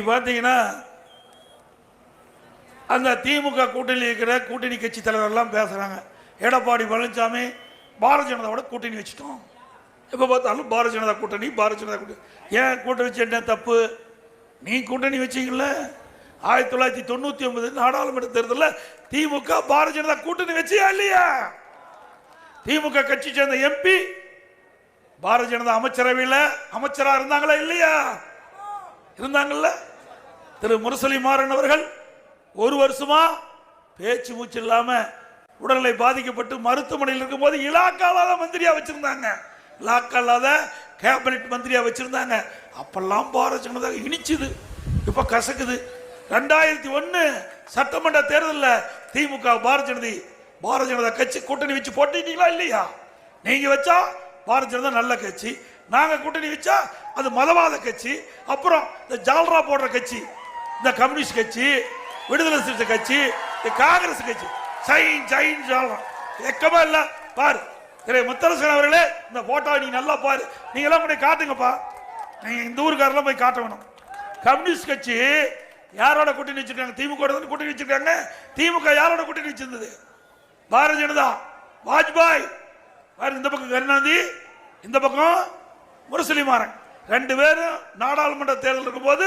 பார்த்தீங்கன்னா அந்த திமுக கூட்டணியில் இருக்கிற கூட்டணி கட்சி தலைவர்லாம் பேசுகிறாங்க எடப்பாடி பழனிசாமி பாரதிய ஜனதாவோட கூட்டணி வச்சுட்டோம். எப்போ பார்த்தாலும் பாரதிய ஜனதா கூட்டணி பாரதிய ஜனதா கூட்டணி. ஏன் கூட்டணி வச்சு என்ன தப்பு? நீ கூட்டணி வச்சிங்கள ஆயிரத்தி தொள்ளாயிரத்தி தொண்ணூற்றி ஒன்பது நாடாளுமன்ற தேர்தலில் திமுக பாரதிய ஜனதா கூட்டணி வச்சியா இல்லையா? திமுக கட்சி சேர்ந்த எம்பி பாரதிய ஜனதா அமைச்சரவையில் அமைச்சராக இருந்தாங்களா இல்லையா? இருந்தாங்கல்ல? திரு முரசொலி மாறன் அவர்கள் ஒரு வருஷமா பேச்சு மூச்சு இல்லாம உடல்நிலை பாதிக்கப்பட்டு மருத்துவமனையில் இருக்கும் போது இலாக்கா இல்லாத மந்திரியா வச்சிருந்தாங்க. இலாக்கா இல்லாத கேபினெட் மந்திரியா வச்சிருந்தாங்க. அப்பெல்லாம் பாரதிய ஜனதா இனிச்சுது. இப்ப கசக்குது. ரெண்டாயிரத்தி ஒன்னு சட்டமன்ற தேர்தலில் திமுக பாரதிய ஜனதி பாரதிய ஜனதா கட்சி கூட்டணி வச்சு போட்டிட்டீங்களா இல்லையா? நீங்க வச்சா பாரதிய ஜனதா நல்ல கட்சி. நாங்க கூட்டணி வச்சா அது மதவாத கட்சி. அப்புறம் இந்த ஜால்ரா போடுற கட்சி. இந்த கம்யூனிஸ்ட் கட்சி விடுதலை சிறுத்தை கட்சி இந்த காங்கிரஸ் கட்சி. சைன் சைன் ஜால்ரா எக்கமா இல்ல. பாரு. முத்தரசன் அவர்களே இந்த போட்டோ நீ நல்லா பாரு. நீங்க எல்லாம் போய் காட்டுங்கப்பா. நீங்க இந்த ஊருக்காரெல்லாம் போய் காட்ட வேணும். கம்யூனிஸ்ட் கட்சி யாரோட கூட்டணி வச்சிருக்காங்க? திமுக வோட தானே கூட்டணி வச்சிருக்காங்க? திமுக யாரோட கூட்டணி வச்சிருந்தது? பாரதிய ஜனதா. வாஜ்பாய். பாரு இந்த பக்கம் கருணாந்தி இந்த பக்கம் முரசொலி மாறன் ரெண்டு பேரும் நாடாளுமன்ற தேர்தல் இருக்கும்போது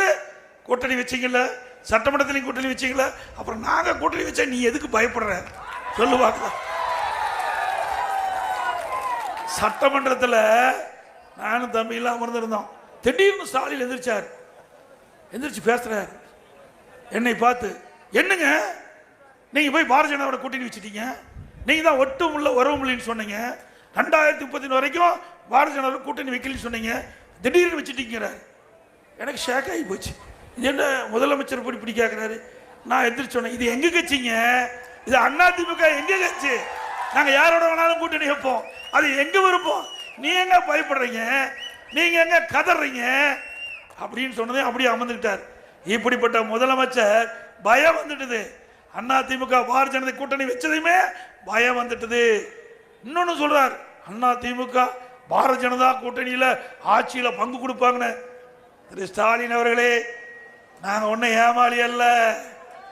கூட்டணி வச்சிங்கள சட்டமன்றத்திலையும் கூட்டணி வச்சிங்கள அப்புறம் நாங்கள் கூட்டணி வச்சா நீ எதுக்கு பயப்படுற? சொல்லு பார்க்கலாம் சட்டமன்றத்தில் நானும் தம்பியெல்லாம் அமர்ந்திருந்தோம். திடீர்னு ஸ்டாலின் எந்திரிச்சார். எந்திரிச்சு பேசுகிறார் என்னை பார்த்து என்னங்க? நீங்கள் போய் பாரதிய ஜனதாவோட கூட்டணி வச்சுட்டீங்க. நீங்கள் தான் ஒட்டும் உள்ள உறவும் இல்லைன்னு சொன்னீங்க. ரெண்டாயிரத்தி முப்பத்தி வரைக்கும் பாரதிய ஜனதாவோட கூட்டணி வைக்கலன்னு சொன்னீங்க. திடீர்னு வச்சுட்டீங்கிறார். எனக்கு ஷேக் ஆகி போச்சு. இது என்ன முதலமைச்சர் போய் இப்படி கேட்குறாரு நான் எந்திரிச்சு சொன்னேன் இது எங்கே கட்சிங்க? இது அண்ணா திமுக எங்கே கட்சி? நாங்கள் யாரோட வேணாலும் கூட்டணி வைப்போம். அது எங்கே விருப்பம்? நீ எங்க பயப்படுறீங்க? நீங்கள் எங்க கதறீங்க? அப்படின்னு சொன்னதே அப்படியே அமர்ந்துக்கிட்டார் இப்படிப்பட்ட முதலமைச்சர் பயம் வந்துட்டுது. அண்ணா திமுக பாரதிய ஜனதா கூட்டணி வச்சதையுமே பயம் வந்துட்டுது. இன்னொன்று சொல்கிறார் அண்ணா திமுக பாரதிய ஜனதா கூட்டணியில் ஆட்சியில் பங்கு கொடுப்பாங்கன்னு. திரு ஸ்டாலின் அவர்களே நாங்க ஒன்னும் ஏமாளி அல்ல.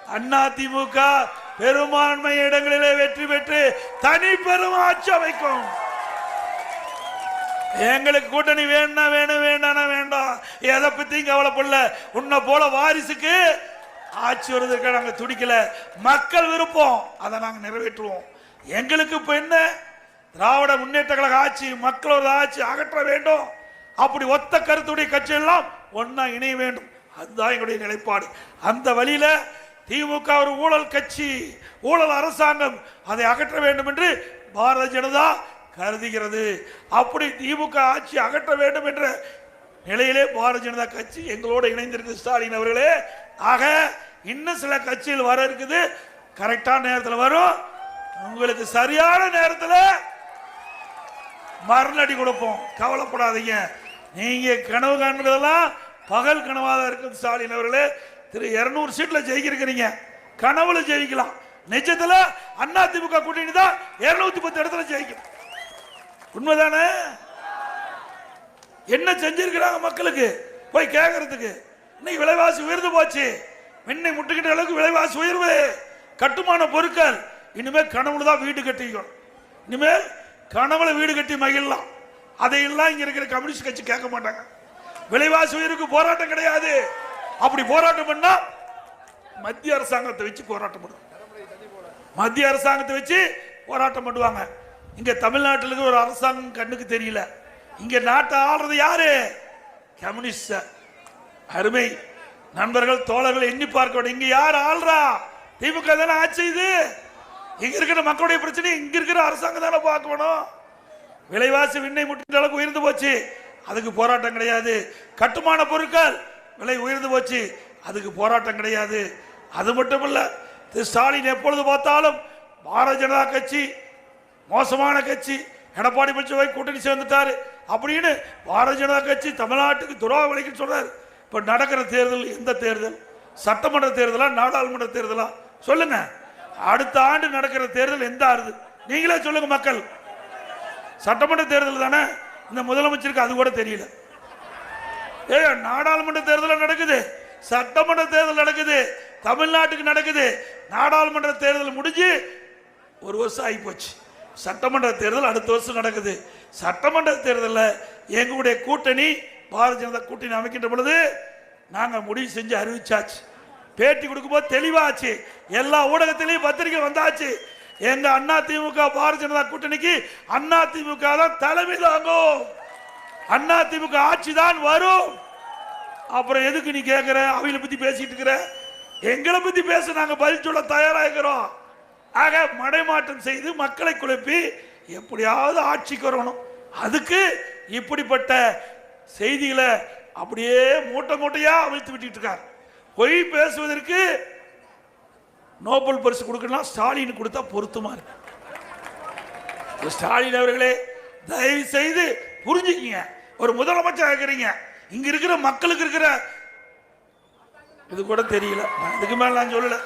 அண்ணா திமுக பெரும்பான்மை இடங்களிலே வெற்றி பெற்று தனி பெரும் ஆட்சி அமைக்கும். எங்களுக்கு கூட்டணி வேணும்னா வேணும் வேண்டாம்னா வேண்டாம். எதை பத்தியும் கவலைப்படல. உன்னை போல வாரிசுக்கு ஆட்சி வருவதற்கு நாங்க துடிக்கல. மக்கள் விருப்பம். அதை நாங்க நிறைவேற்றுவோம். எங்களுக்கு இப்ப என்ன? திராவிட முன்னேற்ற கழக ஆட்சி மக்களோட ஆட்சி அகற்ற வேண்டும். அப்படி ஒத்த கருத்துடைய கட்சியெல்லாம் ஒன்றா ஒன்னா இணைய வேண்டும். அதுதான் எங்களுடைய நிலைப்பாடு. அந்த வழியில திமுக ஒரு ஊழல் கட்சி ஊழல் அரசாங்கம் அதை அகற்ற வேண்டும் என்று பாரதிய ஜனதா கருதுகிறது. அப்படி திமுக ஆட்சி அகற்ற வேண்டும் என்ற நிலையிலே பாரதிய ஜனதா கட்சி எங்களோடு இணைந்திருக்கு ஸ்டாலின் அவர்களே. ஆக இன்னும் சில கட்சிகள் வர இருக்குது. கரெக்டான நேரத்தில் வரும். உங்களுக்கு சரியான நேரத்தில் மரணடி கொடுப்போம். கவலைப்படாதீங்க. நீங்க கனவு காண்பதெல்லாம் பகல் கனவாக இருக்குது ஸ்டாலின் அவர்களே. திரு இருநூறு சீட்டில் ஜெயிக்கிறீங்க. கனவுல ஜெயிக்கலாம். நிஜத்தில் அண்ணா திமுக கூட்டணி தான் இருநூத்தி பத்து இடத்துல ஜெயிக்கும். உண்மைதானே? என்ன செஞ்சிருக்கிறாங்க மக்களுக்கு? போய் கேட்கறதுக்கு இன்னைக்கு விலைவாசி உயர்ந்து போச்சு. மின்னை முட்டுக்கிட்ட அளவுக்கு விலைவாசி உயர்வு. கட்டுமான பொருட்கள். இனிமேல் கனவுல தான் வீடு கட்டிக்கணும். இனிமேல் கனவுல வீடு கட்டி மகிழலாம். அதையெல்லாம் இங்க இருக்கிற கம்யூனிஸ்ட் கட்சி கேட்க மாட்டாங்க. விலைவாசி உயர்வுக்கு போராட்டம் கிடையாது. அப்படி போராட்டம் பண்ணா மத்திய அரசாங்கத்தை வச்சு போராட்டம் பண்ணுவோம் மத்திய அரசாங்கத்தை வச்சு போராட்டம் பண்ணுவாங்க. இங்க தமிழ்நாட்டில் இருக்கிற ஒரு அரசாங்கம் கண்ணுக்கு தெரியல. இங்க நாட்டை ஆள்றது யாரு? கம்யூனிஸ்ட. அருமை. நண்பர்கள் தோழர்கள் எண்ணி பார்க்க இங்க யார் ஆள்றா? திமுக தானே ஆட்சி இது. இங்க இருக்கிற மக்களுடைய பிரச்சனை இங்க இருக்கிற அரசாங்கம் தானே பார்க்கணும் விலைவாசி விண்ணை முட்டின அளவுக்கு உயர்ந்து போச்சு. அதுக்கு போராட்டம் கிடையாது. கட்டுமான பொருட்கள் விலை உயர்ந்து போச்சு. அதுக்கு போராட்டம் கிடையாது. அது மட்டும் இல்லை திரு ஸ்டாலின் எப்பொழுது பார்த்தாலும் பாரதிய ஜனதா கட்சி மோசமான கட்சி எடப்பாடி பழனிசாமி கூட்டணி சேர்ந்துட்டாரு அப்படின்னு பாரதிய ஜனதா கட்சி தமிழ்நாட்டுக்கு துரோக விலைக்குன்னு சொல்றாரு. இப்போ நடக்கிற தேர்தல் எந்த தேர்தல்? சட்டமன்ற தேர்தலா நாடாளுமன்ற தேர்தலா? சொல்லுங்க. அடுத்த ஆண்டு நடக்கிற தேர்தல் எந்த ஆறுது? நீங்களே சொல்லுங்க மக்கள். சட்டமன்ற தேர்தல் தானே? இந்த முதலமைச்சருக்கு அது கூட தெரியல. ஏ நாடாளுமன்ற தேர்தல் நடக்குது. சட்டமன்ற தேர்தல் நடக்குது. தமிழ்நாட்டுக்கு நடக்குது. நாடாளுமன்ற தேர்தல் முடிஞ்சு ஒரு வருஷம் ஆகி போச்சு சட்டமன்ற தேர்தல் அடுத்த வருஷம் நடக்குது. சட்டமன்ற தேர்தலில் எங்களுடைய கூட்டணி பாரதிய ஜனதா கூட்டணி அமைக்கின்ற பொழுது நாங்கள் முடிவு செஞ்சு அறிவிச்சாச்சு. பேட்டி கொடுக்கும்போது தெளிவாச்சு. எல்லா ஊடகத்திலையும் பத்திரிக்கை வந்தாச்சு. எங்க அண்ணா திமுக பாரதிய ஜனதா கூட்டணிக்கு அண்ணா திமுக தான் தலைமை தாங்கும். அண்ணா திமுக ஆட்சி தான் வரும். அப்புறம் எதுக்கு நீ கேட்குற அவங்கள பத்தி பேசிட்டு இருக்கிற? எங்களை பத்தி பேச நாங்க பதில் சொல்ல தயாராகிறோம் ஆக மடைமாற்றம் செய்து மக்களை குழப்பி எப்படியாவது ஆட்சிக்கு வரணும். அதுக்கு இப்படிப்பட்ட செய்திகளை அப்படியே மூட்டை மூட்டையா அவிழ்த்து விட்டுட்டு இருக்கார். பொய் பேசுவதற்கு நோபல் பரிசு கொடுக்கலாம் ஸ்டாலின் கொடுத்தா பொருத்தமா இருக்கு. ஸ்டாலின் அவர்களே தயவு செய்து புரிஞ்சுக்கிங்க. ஒரு முதலமைச்சர் இருக்கிறீங்க. இங்க இருக்கிற மக்களுக்கு இருக்கிற இது கூட தெரியல. நான் இதுக்கு மேல நான் சொல்லலை.